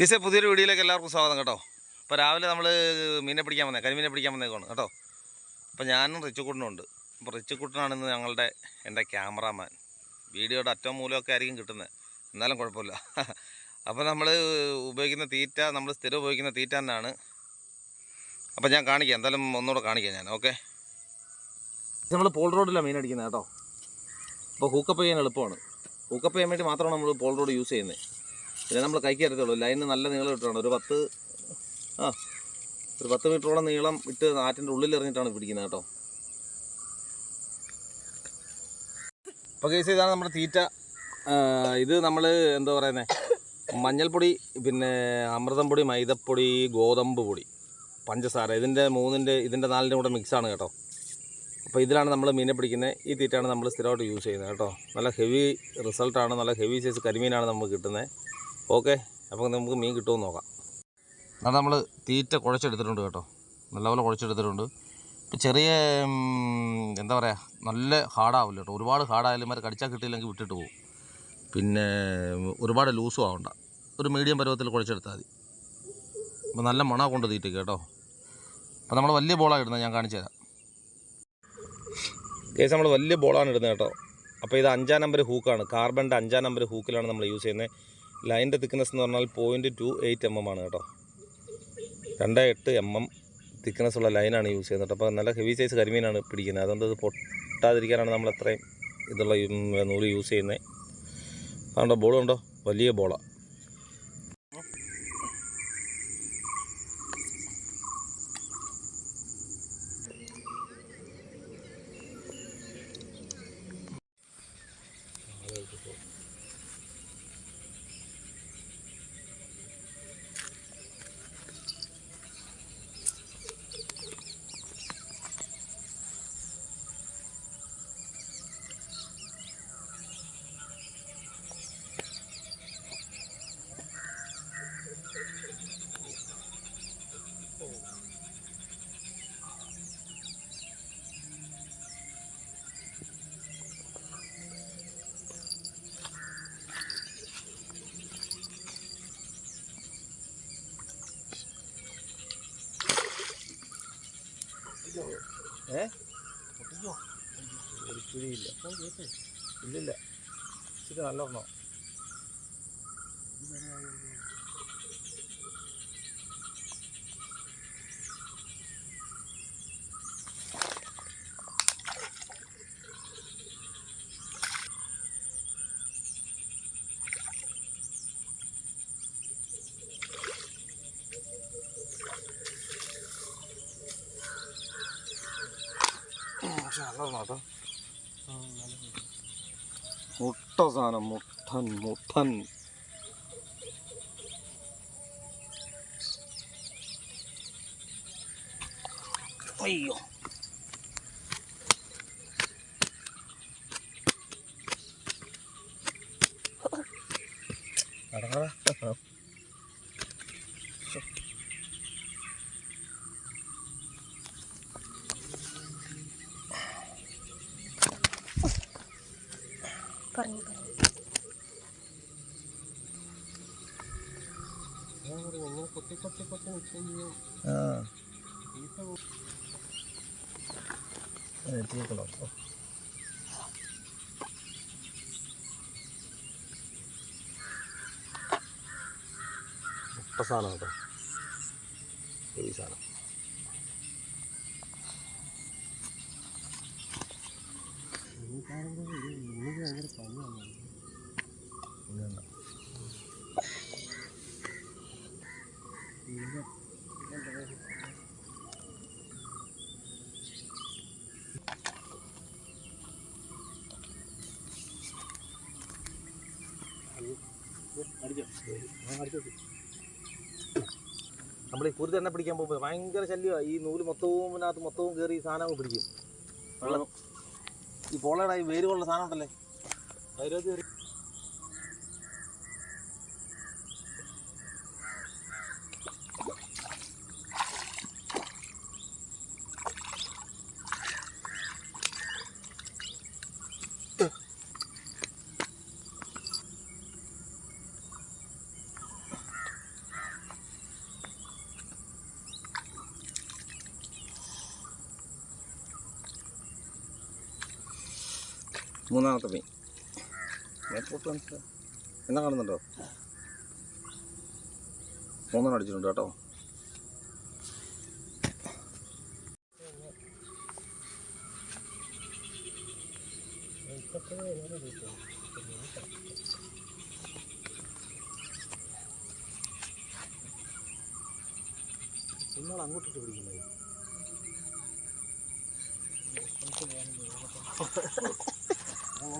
ഈസെ പുതിയൊരു വീഡിയോയിലേക്ക് എല്ലാവർക്കും സ്വാഗതം കേട്ടോ. അപ്പോൾ രാവിലെ നമ്മൾ മീനെ പിടിക്കാൻ വന്നേ കരിമീനെ പിടിക്കാൻ വന്നേക്കാണ് കേട്ടോ. അപ്പോൾ ഞാനും റിച്ചുക്കുട്ടനും ഉണ്ട്. അപ്പോൾ റിച്ചുക്കുട്ടനാണ് ഇന്ന് ഞങ്ങളുടെ എന്റെ ക്യാമറാമാൻ. വീഡിയോയുടെ അറ്റവും മൂലമൊക്കെ ആയിരിക്കും കിട്ടുന്നത് എന്നാലും കുഴപ്പമില്ല. അപ്പോൾ നമ്മൾ ഉപയോഗിക്കുന്ന തീറ്റ നമ്മൾ സ്ഥിരം ഉപയോഗിക്കുന്ന തീറ്റ തന്നെയാണ്. അപ്പോൾ ഞാൻ കാണിക്കാം. എന്തായാലും ഒന്നുകൂടെ കാണിക്കാം ഞാൻ ഓക്കെ? നമ്മൾ പോൾ റോഡിലാണ് മീൻ അടിക്കുന്നത് കേട്ടോ. അപ്പോൾ ഹൂക്കപ്പ് ചെയ്യാൻ എളുപ്പമാണ്. ഹൂക്കപ്പ് ചെയ്യാൻ വേണ്ടി മാത്രമാണ് നമ്മൾ പോൾ റോഡ് യൂസ് ചെയ്യുന്നത്. പിന്നെ നമ്മൾ കൈക്ക് അരത്തുള്ളൂ ലൈന് നല്ല നീളം ഇട്ടാണ് ഒരു പത്ത് ആ ഒരു പത്ത് മീറ്ററോളം നീളം ഇട്ട് ആറ്റിന്റെ ഉള്ളിൽ എറിഞ്ഞിട്ടാണ് പിടിക്കുന്നത് കേട്ടോ. അപ്പോൾ കേസ് ഇതാണ് നമ്മുടെ തീറ്റ. ഇത് നമ്മൾ എന്താ പറയുന്നത് മഞ്ഞൾപ്പൊടി പിന്നെ അമൃതം പൊടി മൈദപ്പൊടി ഗോതമ്പ് പൊടി പഞ്ചസാര ഇതിന്റെ മൂന്നിന്റെ ഇതിന്റെ നാലിന്റെ കൂടെ മിക്സാണ് കേട്ടോ. അപ്പോൾ ഇതിലാണ് നമ്മൾ മീനെ പിടിക്കുന്നത് ഈ തീറ്റയാണ് നമ്മൾ സ്ഥിരമായിട്ട് യൂസ് ചെയ്യുന്നത് കേട്ടോ. നല്ല ഹെവി റിസൾട്ടാണ് നല്ല ഹെവി സൈസ് കരിമീനാണ് നമുക്ക് കിട്ടുന്നത് ഓക്കെ അപ്പോൾ നമുക്ക് മീൻ കിട്ടുമെന്ന് നോക്കാം. അത് നമ്മൾ തീറ്റ കുഴച്ചെടുത്തിട്ടുണ്ട് കേട്ടോ. നല്ലപോലെ കുഴച്ചെടുത്തിട്ടുണ്ട്. ഇപ്പം ചെറിയ എന്താ പറയുക നല്ല ഹാർഡാവില്ല കേട്ടോ. ഒരുപാട് ഹാർഡായാലും മരം കടിച്ചാൽ കിട്ടിയില്ലെങ്കിൽ വിട്ടിട്ട് പോകും. പിന്നെ ഒരുപാട് ലൂസും ആവണ്ട. ഒരു മീഡിയം പരുവത്തിൽ കുഴച്ചെടുത്താൽ മതി. അപ്പോൾ നല്ല മണ കൊണ്ട് തീറ്റ കേട്ടോ. അപ്പോൾ നമ്മൾ വലിയ ബോളാണ് ഇടുന്നത് ഞാൻ കാണിച്ചു തരാം. കേസ് നമ്മൾ വലിയ ബോളാണ് ഇടുന്നത് കേട്ടോ. അപ്പോൾ ഇത് അഞ്ചാം നമ്പർ ഹൂക്കാണ്. കാർബണിന്റെ അഞ്ചാം നമ്പർ ഹൂക്കിലാണ് നമ്മൾ യൂസ് ചെയ്യുന്നത്. ലൈന്റെ തിക്നെസ് എന്ന് പറഞ്ഞാൽ point two eight M M ആണ് കേട്ടോ. രണ്ട് എട്ട് എം എം തിക്നെസ് ഉള്ള ലൈനാണ് യൂസ് ചെയ്യുന്നത്. അപ്പോൾ നല്ല ഹെവി സൈസ് കരിമീനാണ് പിടിക്കുന്നത്. അതുകൊണ്ട് ഇത് പൊട്ടാതിരിക്കാനാണ് നമ്മൾ അത്രയും ഇതുള്ള നൂൽ യൂസ് ചെയ്യുന്നത്. അതുകൊണ്ടോ ബോളുണ്ടോ വലിയ ബോളാണ് ഏ? ഒരിച്ചിരിയില്ല ഇല്ലില്ല. ഇച്ചിരി നല്ല ഒന്നോ പക്ഷെ നല്ല ഒന്നോ കേട്ടോ മുട്ട സാധനം എത്തിയേക്കണോ. മുട്ട സാധനം കേട്ടോ ഈ സാധനം ഇതെന്നാ? നമ്മൾ ഈ കുരുതി എണ്ണ പിടിക്കാൻ പോകുമ്പോൾ ഭയങ്കര ശല്യമാണ് ഈ നൂൽ മൊത്തവും ഇതിനകത്ത് മൊത്തവും കയറി ഈ സാധനം പിടിക്കും. ഈ പോളയുടെ ഈ വേരുകളുടെ സാധനം ഉണ്ടല്ലേ? അതിനകത്ത് മൂന്നാമത്തെ മീൻ. എന്നാ കാണുന്നുണ്ടോ? മൂന്നെണ്ണം അടിച്ചിട്ടുണ്ട് കേട്ടോ. അങ്ങോട്ടിട്ട് പിടിക്കുന്നത്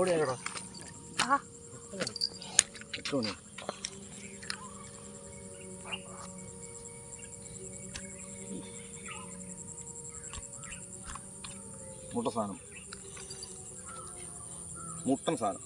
മണിയാകടാ ആ. എട്ട് മണി മുട്ട സാധനം. മുട്ടൻ സാധനം.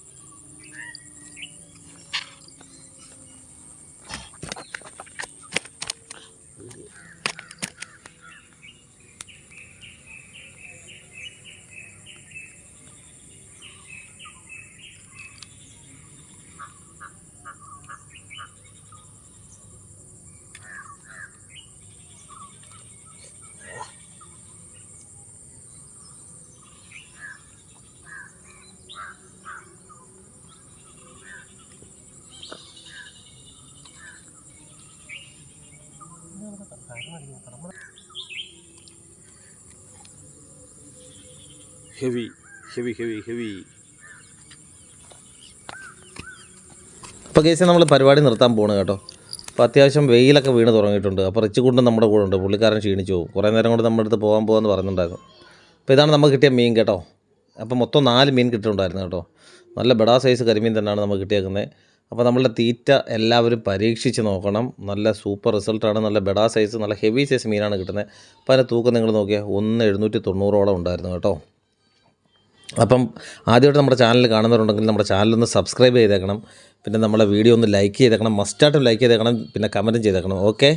ഹെവി ഹെവി ഹെവി ഹെവി അപ്പോൾ കേസ് നമ്മൾ പരിപാടി നിർത്താൻ പോണ് കേട്ടോ. അപ്പോൾ അത്യാവശ്യം വെയിലൊക്കെ വീണ് തുടങ്ങിയിട്ടുണ്ട്. അപ്പോൾ റിച്ചുകുണ്ടും നമ്മുടെ കൂടെ ഉണ്ട്. പുള്ളിക്കാരൻ ക്ഷീണിച്ചു പോകും. കുറേ നേരം കൊണ്ട് നമ്മുടെ അടുത്ത് പോകാൻ പോകാമെന്ന് പറഞ്ഞിട്ടുണ്ടായിരുന്നു. അപ്പോൾ ഇതാണ് നമുക്ക് കിട്ടിയ മീൻ കേട്ടോ. അപ്പോൾ മൊത്തം നാല് മീൻ കിട്ടിയിട്ടുണ്ടായിരുന്നു കേട്ടോ. നല്ല ബഡാ സൈസ് കരിമീൻ തന്നെയാണ് നമുക്ക് കിട്ടിയേക്കുന്നത് അപ്പോൾ നമ്മളുടെ തീറ്റ എല്ലാവരും പരീക്ഷിച്ച് നോക്കണം. നല്ല സൂപ്പർ റിസൾട്ടാണ് നല്ല ബെഡാ സൈസ് നല്ല ഹെവി സൈസ് മീനാണ് കിട്ടുന്നത് അപ്പോൾ അതിന്റെ തൂക്കം നിങ്ങൾ നോക്കിയാൽ ഒന്ന് എഴുന്നൂറ്റി തൊണ്ണൂറോളം ഉണ്ടായിരുന്നു കേട്ടോ. അപ്പം ആദ്യമായിട്ട് നമ്മുടെ ചാനൽ കാണുന്നവരുണ്ടെങ്കിൽ നമ്മുടെ ചാനലൊന്ന് സബ്സ്ക്രൈബ് ചെയ്തേക്കണം. പിന്നെ നമ്മുടെ വീഡിയോ ഒന്ന് ലൈക്ക് ചെയ്തേക്കണം. മസ്റ്റായിട്ടും ലൈക്ക് ചെയ്തേക്കണം. പിന്നെ കമന്റും ചെയ്തേക്കണം. ഓക്കെ